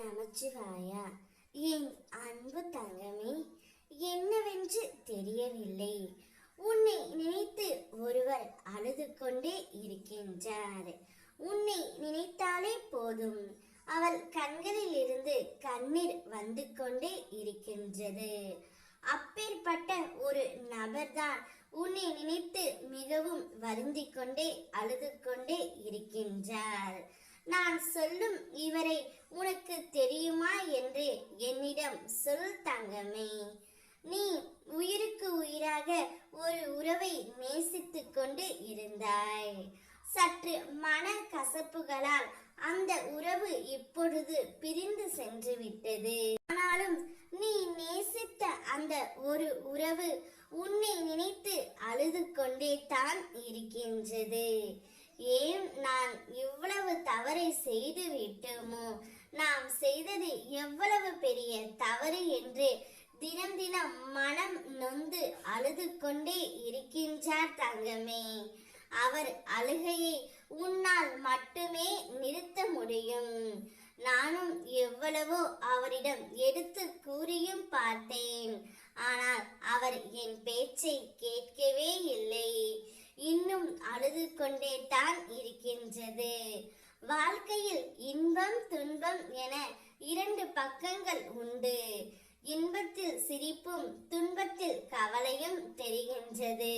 நமச்சிவாயா என் அன்பு தங்கமே என்னவென்று தெரியவில்லை. உன்னை நினைத்து ஒருவர் அழுது கொண்டே இருக்கின்றார். உன்னை நினைத்தாலே போதும். அவள் கண்களில் இருந்து கண்ணீர் வந்து கொண்டே இருக்கின்றது. அப்பேற்பட்ட ஒரு நபர்தான் உன்னை நினைத்து மிகவும் வருந்திக் கொண்டே அழுது கொண்டே இருக்கின்றார். நான் சொல்லும் இவரை உனக்கு தெரியுமா என்று என்னிடம் சொல் தங்கமே. நீ உயிருக்கு உயிராக ஒரு உறவை நேசித்துக் கொண்டு இருந்தாய். சற்று மன கசப்புகளால் அந்த உறவு இப்பொழுது பிரிந்து சென்று விட்டது. ஆனாலும் நீ நேசித்த அந்த ஒரு உறவு உன்னை நினைத்து அழுது கொண்டே தான் இருக்கின்றது. ஏன் நான் செய்து விட்டோமோ நாம் செய்தது எவ்வளவு பெரிய தவறு என்று தினம் தினம் மனம் நொந்து அழுது கொண்டே இருக்கின்றார் தங்கமே. அவர் அழுகையை உன்னால் மட்டுமே நிறுத்த முடியும். நானும் எவ்வளவோ அவரிடம் எடுத்து கூறியும் பார்த்தேன். ஆனால் அவர் என் பேச்சை கேட்கவே இல்லை. இன்னும் அழுது கொண்டே தான் இருக்கின்றது. வாழ்க்கையில் இன்பம் துன்பம் என இரண்டு பக்கங்கள் உண்டு. இன்பத்தில் சிரிப்பும் துன்பத்தில் கவலையும் தெரிகின்றது.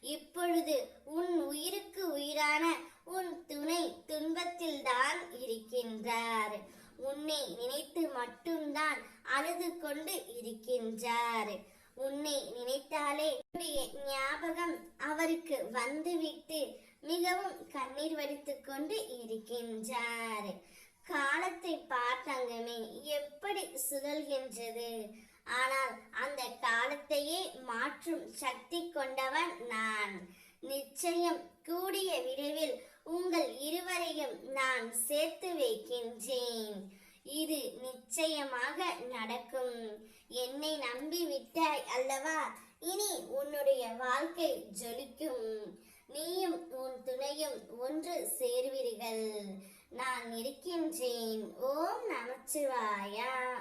இப்பொழுது உன் உயிருக்கு உயிரான உன் துணை துன்பத்தில் தான் இருக்கின்றார். உன்னை நினைத்து மட்டும்தான் அழுது கொண்டு இருக்கின்றார். உன்னை நினைத்தாலே ஞாபகம் அவருக்கு வந்துவிட்டு மிகவும் கண்ணீர் வடித்துக் கொண்டு இருக்கின்றார். காலத்தை பார்த்தங்கமே எப்படி சுழல்கின்றது? ஆனால் அந்த காலத்தையே மாற்றும் சக்தி கொண்டவன் நான். நிச்சயம் கூடிய விரைவில் உங்கள் இருவரையும் நான் சேர்த்து வைக்கின்றேன். இது நிச்சயமாக நடக்கும். என்னை நம்பி அல்லவா? இனி உன்னுடைய வாழ்க்கை ஜொலிக்கும். நீயும் உன் துணையும் ஒன்று சேர்வீர்கள். நான் இருக்கின்றேன். ஓம் நமச்சிவாயா.